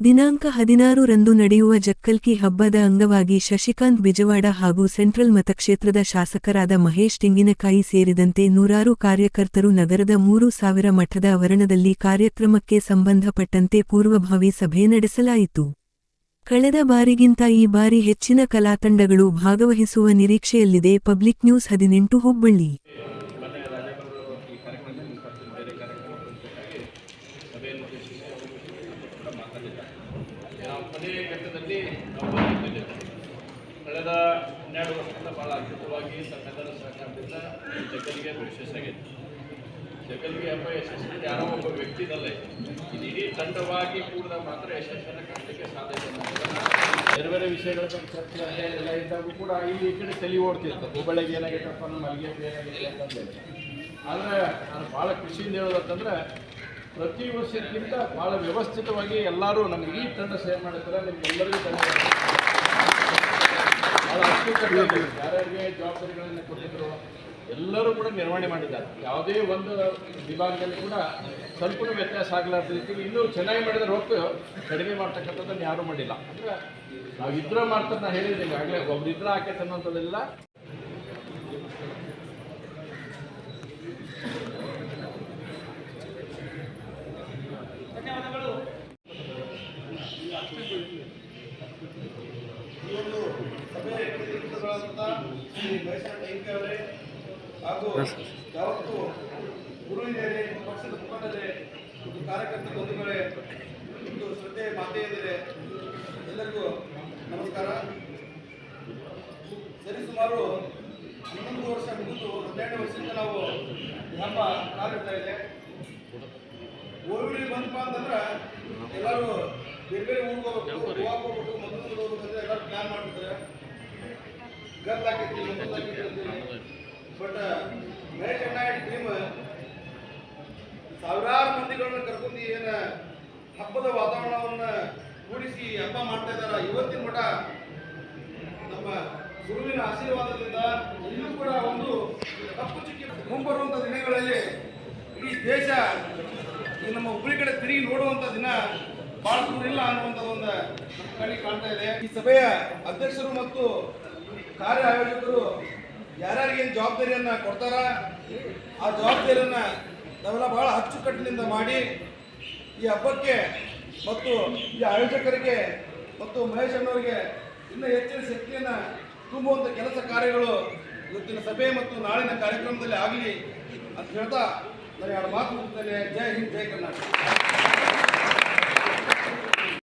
ದಿನಾಂಕ ಹದಿನಾರು ರಂದು ನಡೆಯುವ ಜಕ್ಕಲ್ಕಿ ಹಬ್ಬದ ಅಂಗವಾಗಿ ಶಶಿಕಾಂತ್ ಬಿಜವಾಡ ಹಾಗೂ ಸೆಂಟ್ರಲ್ ಮತಕ್ಷೇತ್ರದ ಶಾಸಕರಾದ ಮಹೇಶ್ ತೆಂಗಿನಕಾಯಿ ಸೇರಿದಂತೆ ನೂರಾರು ಕಾರ್ಯಕರ್ತರು ನಗರದ ಮೂರು ಸಾವಿರ ಮಠದ ಆವರಣದಲ್ಲಿ ಕಾರ್ಯಕ್ರಮಕ್ಕೆ ಸಂಬಂಧಪಟ್ಟಂತೆ ಪೂರ್ವಭಾವಿ ಸಭೆ ನಡೆಸಲಾಯಿತು. ಕಳೆದ ಬಾರಿಗಿಂತ ಈ ಬಾರಿ ಹೆಚ್ಚಿನ ಕಲಾತಂಡಗಳು ಭಾಗವಹಿಸುವ ನಿರೀಕ್ಷೆಯಲ್ಲಿದೆ. ಪಬ್ಲಿಕ್ ನ್ಯೂಸ್ ಹದಿನೆಂಟು ಹುಬ್ಬಳ್ಳಿ ಮೊನ್ನೆ ರಾಜಕೀಯಗಳು ಈ ಕಾರ್ಯಕ್ರಮದಲ್ಲಿ ಮತ್ತು ಬೇರೆ ಕಾರ್ಯಕ್ರಮಗಳಿಗಾಗಿ ಸಭೆಯನ್ನು ಉದ್ದೇಶಿಸಿ ಅವರು ಕೂಡ ಮಾತಾಡಿದ್ದಾರೆ ಮನೆ ಘಟ್ಟದಲ್ಲಿ ಕಳೆದ ಹನ್ನೆರಡು ವರ್ಷದಿಂದ ಭಾಳ ಅದ್ಭುತವಾಗಿ ತಮ್ಮೆಲ್ಲರ ಸಹಕಾರದಿಂದ ಜಗಲ್ಗೆ ಯಶಸ್ಸಾಗಿತ್ತು ಜಗಲಿಗೆ ಹಬ್ಬ ಯಶಸ್ಸಿನಲ್ಲಿ ಯಾರೋ ಒಬ್ಬ. ಇದು ಇಡೀ ತಂಡವಾಗಿ ಕೂಡ ಮಾತ್ರ ಯಶಸ್ಸನ್ನು ಕಾಣಲಿಕ್ಕೆ ಸಾಧ್ಯ ಬೇರೆ ಬೇರೆ ವಿಷಯಗಳ ಚರ್ಚೆ ಎಲ್ಲ ಇದ್ದಾಗೂ ಕೂಡ ಇಲ್ಲಿ ಈ ಕಡೆ ತಲೆ ಓಡ್ತಿರ್ತದೆ ಹುಬ್ಬಳ್ಳಿಗೆ ಏನಾಗೈತಪ್ಪ ನಮ್ಮ ಅಂತಂದೇಳಿ ಆದರೆ ನಾನು ಭಾಳ ಖುಷಿಯಿಂದ ಹೇಳೋದಂತಂದ್ರೆ ಪ್ರತಿ ವರ್ಷಕ್ಕಿಂತ ಭಾಳ ವ್ಯವಸ್ಥಿತವಾಗಿ ಎಲ್ಲರೂ ನಮ್ಗೆ ಈ ತಂಡ ಸೇರ್ ಮಾಡಿದ್ರೆ ನಿಮ್ಗೆಲ್ಲರಿಗೂ ತಂಡ ಭಾಳ ಯಾರ್ಯಾರಿಗೆ ಜವಾಬ್ದಾರಿಗಳನ್ನು ಕೊಟ್ಟಿದ್ರು, ಎಲ್ಲರೂ ಕೂಡ ನಿರ್ವಹಣೆ ಮಾಡಿದ್ದಾರೆ. ಯಾವುದೇ ಒಂದು ವಿಭಾಗದಲ್ಲಿ ಕೂಡ ಸ್ವಲ್ಪನೂ ವ್ಯತ್ಯಾಸ ಆಗಲಾರ್ದ ರೀತಿಯಲ್ಲಿ ಇನ್ನೂ ಚೆನ್ನಾಗಿ ಮಾಡಿದ್ರೆ ಹೊತ್ತು ಕಡಿಮೆ ಮಾಡ್ತಕ್ಕಂಥದ್ದನ್ನು ಯಾರೂ ಮಾಡಿಲ್ಲ. ಅಂದರೆ ನಾವು ಇದ್ರ ಮಾಡ್ತಾರೆ ನಾನು ಹೇಳಿದ್ದೀನಿ. ಈಗಾಗಲೇ ಒಬ್ರು ಇದ್ರ ಆಕೈತೆ ಅನ್ನೋಂಥದ್ದಿಲ್ಲ ಈ ಒಂದು ಸಭೆ ನೇತೃತ್ವಗಳಾದಂಥ ಶ್ರೀ ಮಹೇಶ್ವರ ಟೈಂಕೆ ಅವರೇ ಹಾಗೂ ಯಾವತ್ತು ಗುರು ಹಿರಿಯರೇ ಪಕ್ಷದ ಮುಖಂಡರೇ ಒಂದು ಕಾರ್ಯಕರ್ತ ಬಂಧುಗಳೇ ಒಂದು ಶ್ರದ್ಧೆ ಮಾತೆಯಂದರೆ ಎಲ್ಲರಿಗೂ ನಮಸ್ಕಾರ. ಸರಿಸುಮಾರು ಹನ್ನೊಂದು ವರ್ಷ ಮುಗಿದು ಹನ್ನೆರಡು ವರ್ಷದಿಂದ ನಾವು ನಮ್ಮ ಕಾಲಿಡ್ತಾ ಇದೆ ಬಂದಪ್ಪ ಅಂತಂದ್ರೆ ಎಲ್ಲರೂ ಬೇರೆ ಬೇರೆ ಊರಿಗೆ ಹೋಗ್ಬೇಕು ಹೋಗ್ಬೇಕು ಮಂಗಳೂರಿಗೆ ಹೋಗ್ಬೇಕು ಅಂತ ಎಲ್ಲರೂ ಪ್ಲಾನ್ ಮಾಡ್ತಿದ್ದಾರೆ ಹಾಕೈತಿ ಅಂತೇಳಿ ಬಟ್ ಮಹೇಶ್ ಅಣ್ಣ ಟೀಮ್ ಸಾವಿರಾರು ಮಂದಿಗಳನ್ನ ಕರ್ಕೊಂಡು ಏನ ಹಬ್ಬದ ವಾತಾವರಣವನ್ನ ಕೂಡಿಸಿ ಹಬ್ಬ ಮಾಡ್ತಾ ಇದಾರ. ಇವತ್ತಿನ ಮಠ ನಮ್ಮ ಗುರುವಿನ ಆಶೀರ್ವಾದದಿಂದ ಇನ್ನೂ ಕೂಡ ಒಂದು ಕಪ್ಪು ಚುಕ್ಕಿ ಮುಂಬರುವಂಥ ದಿನಗಳಲ್ಲಿ ಇಡೀ ದೇಶ ನಮ್ಮ ಹುಬ್ಬಳ್ಳಿ ಕಡೆ ತಿರುಗಿ ನೋಡುವಂಥ ದಿನ ಭಾಳ ದೂರ ಇಲ್ಲ ಅನ್ನುವಂಥದ್ದು ಒಂದು ನಮ್ಮ ಕಾಣ್ತಾ ಇದೆ. ಈ ಸಭೆಯ ಅಧ್ಯಕ್ಷರು ಮತ್ತು ಕಾರ್ಯ ಆಯೋಜಕರು ಯಾರ್ಯಾರಿಗೆ ಏನು ಜವಾಬ್ದಾರಿಯನ್ನ ಕೊಡ್ತಾರ, ಆ ಜವಾಬ್ದಾರಿಯನ್ನ ನಾವೆಲ್ಲ ಬಹಳ ಅಚ್ಚುಕಟ್ಟಿನಿಂದ ಮಾಡಿ ಈ ಹಬ್ಬಕ್ಕೆ ಮತ್ತು ಈ ಆಯೋಜಕರಿಗೆ ಮತ್ತು ಮಹೇಶ್ ಅಣ್ಣವರಿಗೆ ಇನ್ನೂ ಹೆಚ್ಚಿನ ಶಕ್ತಿಯನ್ನು ತುಂಬುವಂಥ ಕೆಲಸ ಕಾರ್ಯಗಳು ಇವತ್ತಿನ ಸಭೆ ಮತ್ತು ನಾಳಿನ ಕಾರ್ಯಕ್ರಮದಲ್ಲಿ ಆಗಲಿ ಅಂತ ಹೇಳ್ತಾ ನಾನು ಎರಡು ಮಾತು ಮುಗಿಸ್ತೇನೆ ಜೈ ಹಿಂದ್, ಜೈ ಕರ್ನಾಟಕ.